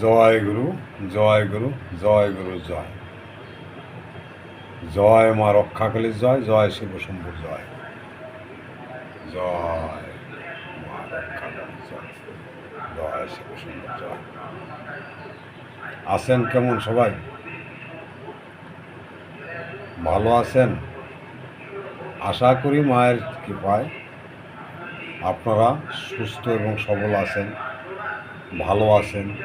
জয় গুরু জয় গুরু জয় গুরু, জয়। জয় মা রক্ষাকালীর জয় জয় শিব শম্ভুর জয়। জয় মা জয় জয় শিব শম্ভুর জয়। আছেন কেমন সবাই? ভালো আছেন? আশা করি মায়ের কৃপায় আপনারা সুস্থ এবং সবল আছেন, ভালো আছেন।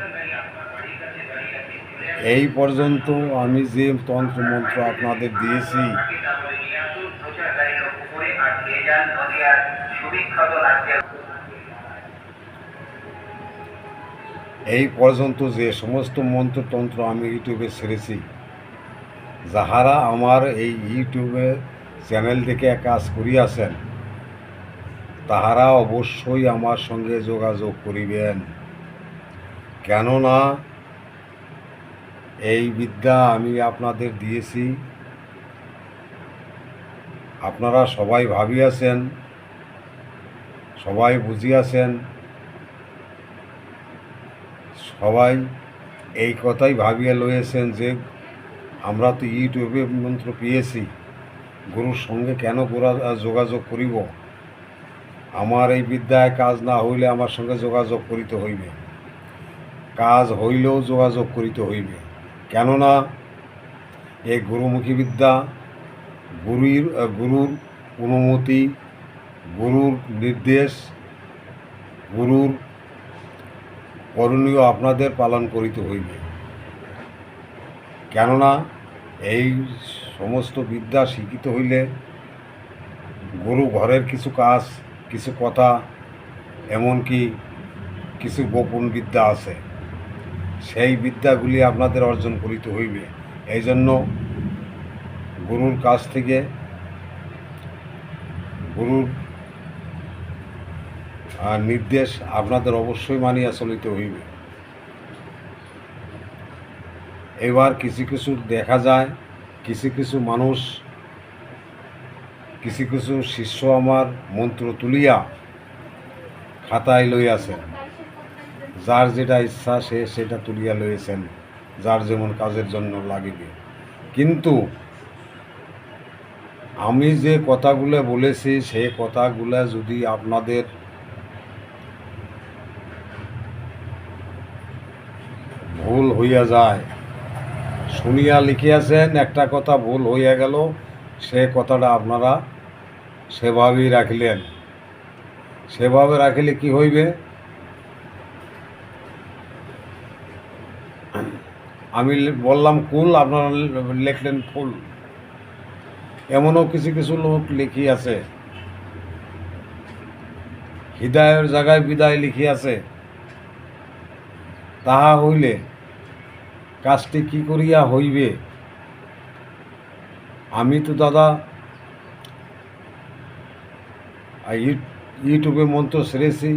এই পর্যন্ত আমি যে তন্ত্র মন্ত্র আপনাদের দিয়েছি, এই পর্যন্ত যে সমস্ত মন্ত্রতন্ত্র আমি ইউটিউবে ছেড়েছি, যাহারা আমার এই ইউটিউবে চ্যানেল থেকে কাজ করিয়াছেন, তাহারা অবশ্যই আমার সঙ্গে যোগাযোগ করিবেন। কেননা এই বিদ্যা আমি আপনাদের দিয়েছি। আপনারা সবাই ভাবিয়াছেন, সবাই বুঝিয়াছেন, সবাই এই কথাই ভাবিয়া লইয়েছেন যে আমরা তো ইউটিউবে মন্ত্র পেয়েছি, গুরুর সঙ্গে কেন যোগাযোগ করিব? আমার এই বিদ্যায় কাজ না হইলে আমার সঙ্গে যোগাযোগ করিতে হইবে। কাজ হইলেও যোগাযোগ করিতে হইবে। কেননা এই গুরুমুখী বিদ্যা গুরুর গুরুর অনুমতি, গুরুর নির্দেশ, গুরুর করণীয় আপনাদের পালন করিতে হইবে। কেননা এই সমস্ত বিদ্যা শিক্ষিত হইলে গুরু ঘরের কিছু কাজ, কিছু কথা, এমনকি কিছু গোপন বিদ্যা আছে। সেই বিদ্যাগুলি আপনাদের অর্জন করিতে হইবে। এই জন্য গুরুর কাছ থেকে গুরুর নির্দেশ আপনাদের অবশ্যই মানিয়া চলিতে হইবে। এবার কিছু কিছু দেখা যায়, কিছু কিছু মানুষ, কিছু কিছু শিষ্য আমার মন্ত্র তুলিয়া খাতায় লইয়াছেন। যার যেটা ইচ্ছা সে সেটা তুলিয়া লইয়েছেন, যার যেমন কাজের জন্য লাগিবে। কিন্তু আমি যে কথাগুলো বলেছি সেই কথাগুলো যদি আপনাদের ভুল হইয়া যায়, শুনিয়া লিখিয়াছেন, একটা কথা ভুল হইয়া গেল, সে কথাটা আপনারা সেভাবেই রাখিলেন। সেভাবে রাখিলে কি হইবে? আমি বললাম, কুল, আপনারা লিখলেন ফুল। এমনও কিছু কিছু লোক লিখি আছে। হৃদয়ের জায়গায় বিদায় লিখি আছে। তাহা হইলে কাজটি কি করিয়া হইবে? আমি তো দাদা ইউটিউবে মন্ত্র সেরেছি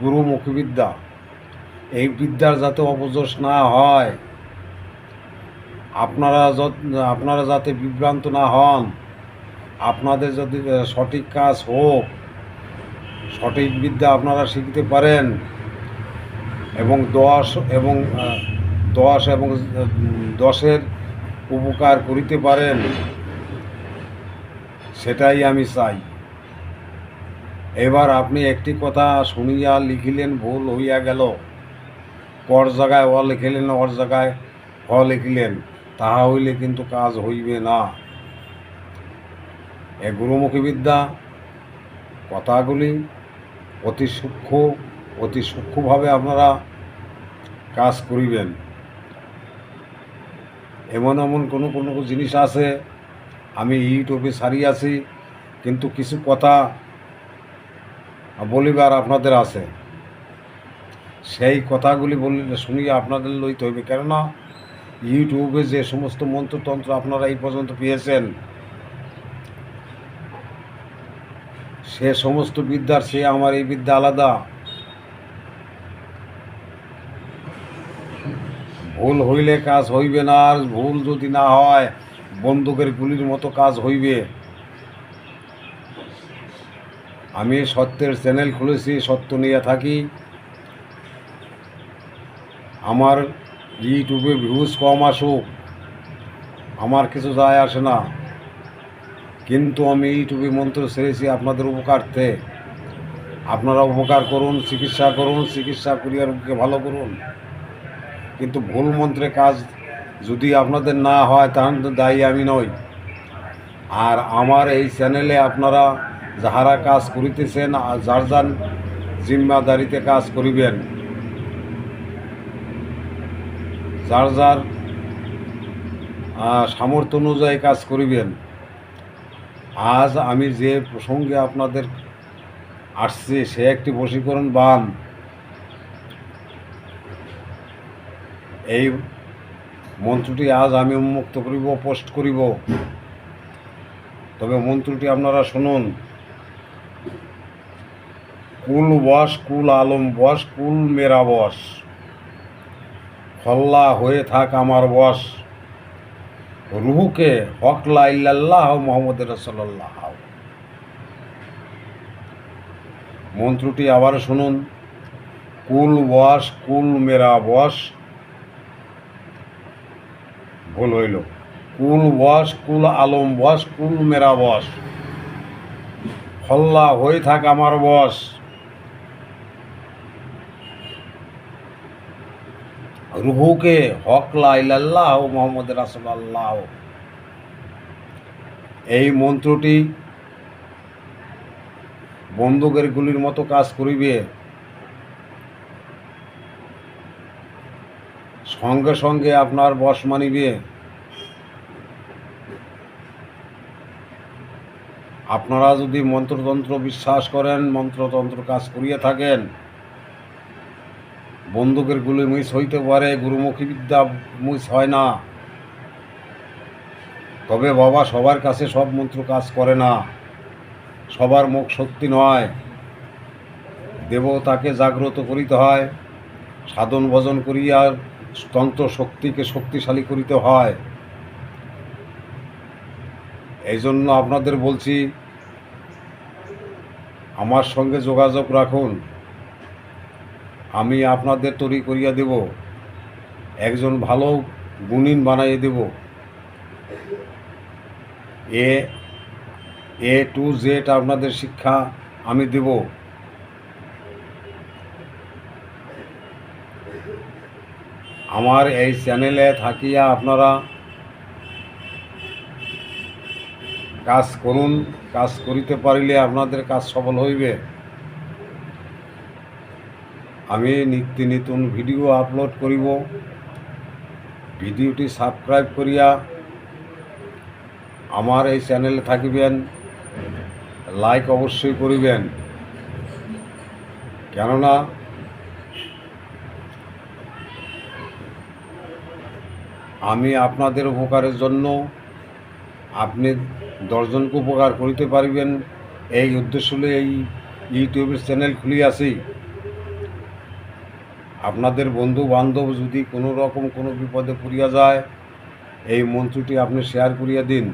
গুরু মুখবিদ্যা। এই বিদ্যার যাতে অপযশ না হয় আপনারা আপনারা যাতে বিভ্রান্ত না হন, আপনাদের যদি সঠিক কাজ হোক, সঠিক বিদ্যা আপনারা শিখতে পারেন, এবং দশ এবং দশ এবং দশের উপকার করিতে পারেন, সেটাই আমি চাই। এবার আপনি একটি কথা শুনিয়া লিখিলেন, ভুল হইয়া গেল। পর জায়গায় অ লিখিলেন, অর জায়গায় হ লিখিলেন। তাহা হইলে কিন্তু কাজ হইবে না। এ গুরুমুখী বিদ্যা, কথাগুলি অতি সূক্ষ্ম, অতি সূক্ষ্মভাবে আপনারা কাজ করিবেন। এমন এমন কোনো কোনো জিনিস আছে, আমি ইউটিউবে সারিয়াছি, কিন্তু কিছু কথা বলিবার আপনাদের আছে। সেই কথাগুলি বললে শুনিয়ে আপনাদের লইতে হইবে। কেননা ইউটিউবে যে সমস্ত মন্ত্রতন্ত্র আপনারা এই পর্যন্ত পেয়েছেন, সে সমস্ত বিদ্যার সে আমার এই বিদ্যা আলাদা। ভুল হইলে কাজ হইবে না, আর ভুল যদি না হয়, বন্দুকের গুলির মতো কাজ হইবে। আমি সত্যের চ্যানেল খুলেছি, সত্য নিয়ে থাকি। আমার ইউটিউবে ভিউজ কম আসুক। আমার কিছু যায় আসে না। কিন্তু আমি ইউটিউবে মন্ত্র ছেড়েছি আপনাদের উপকারতে আপনারা উপকার করুন, চিকিৎসা করুন, চিকিৎসা করিয়া রোগীকে ভালো করুন। কিন্তু ভুল মন্ত্রে কাজ যদি আপনাদের না হয়, তাহলে তো দায়ী আমি নই। আর আমার এই চ্যানেলে আপনারা যাহারা কাজ করিতেছেন, আর যার যার জিম্মাদারিতে কাজ করিবেন যার যার সামর্থ্য অনুযায়ী কাজ করিবেন। আজ আমি যে প্রসঙ্গে আপনাদের আসছে, সে একটি বশীকরণ বান। এই মন্ত্রটি আজ আমি উন্মুক্ত করিব, পোস্ট করিব। তবে মন্ত্রটি আপনারা শুনুন। কুল বস, কুল আলম বস, কুল মেরা বস। খল্লা হয়ে থাক আমার বস। রুহুকে হকলা ইল্লাল্লাহ মোহাম্মদ রসল্লাহ মন্ত্রটি আবার শুনুন। কুল বস কুল মেরা বস। ভুল হইল। কুল বস কুল আলম বস, কুল মেরা বস। হল্লা হয়ে থাক আমার বস। রুহুকে হক লাইলাল্লাহ মোহাম্মদ রাসুল্লাহ এই মন্ত্রটি বন্দুকের গুলির মতো কাজ করিবে। সঙ্গে সঙ্গে আপনার বশ মানিবে। আপনারা যদি মন্ত্রতন্ত্র বিশ্বাস করেন, মন্ত্রতন্ত্র কাজ করিয়ে থাকেন বন্দুকের গুলি মিস হইতে পারে, গুরুমুখী বিদ্যা মিস হয় না। তবে বাবা সবার কাছে সব মন্ত্র কাজ করে না। সবার মুখ সত্যি নয়। দেবতাকে জাগ্রত করিতে হয়, সাধন ভজন করিয়া তন্ত্র শক্তিকে শক্তিশালী করিতে হয়। এই জন্য আপনাদের বলছি, আমার সঙ্গে যোগাযোগ রাখুন। আমি আপনাদের তৈরি করিয়া দেব। একজন ভালো গুণিন বানাইয়ে দেব। এ এ টু জেড আপনাদের শিক্ষা আমি দেব। আমার এই চ্যানেলে থাকিয়া আপনারা কাজ করুন, কাজ করিতে পারিলে আপনাদের কাজ সফল হইবে। আমি নিত্য নতুন ভিডিও আপলোড করিব। ভিডিওটি সাবস্ক্রাইব করিয়া আমার এই চ্যানেলে থাকিবেন। লাইক অবশ্যই করিবেন। কেননা আমি আপনাদের উপকারের জন্য আপনি দশজনকে উপকার করিতে পারিবেন। এই উদ্দেশ্য এই ইউটিউবের চ্যানেল খুলি খুলিয়াছি। আপনাদের বন্ধু বান্ধব যদি কোনো রকম কোনো বিপদে পড়িয়া যায়, এই মন্ত্রটি আপনি শেয়ার করিয়া দিন।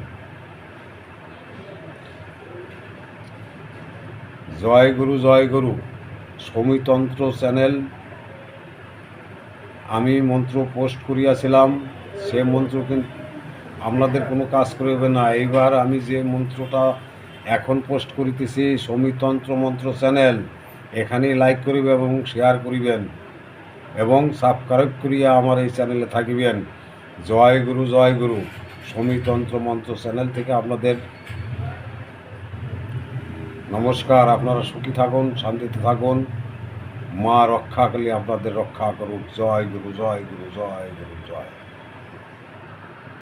জয় গুরু জয় গুরু। সমিতন্ত্র চ্যানেল। আমি মন্ত্র পোস্ট করিয়াছিলাম, সে মন্ত্র কিন্তু আপনাদের কোনো কাজ করিবে না। এইবার আমি যে মন্ত্রটা এখন পোস্ট করিতেছি, সমিতন্ত্র মন্ত্র চ্যানেল, এখানেই লাইক করিবে এবং শেয়ার করিবেন। এবং সাবস্ক্রাইব করিয়া আমার এই চ্যানেলে থাকিবেন। জয় গুরু জয় গুরু। সমিতন্ত্র মন্ত্র চ্যানেল থেকে আপনাদের নমস্কার। আপনারা সুখী থাকুন, শান্তিতে থাকুন। মা রক্ষা করলে আপনাদের রক্ষা করুক। জয় গুরু জয় গুরু জয় গুরু, জয়।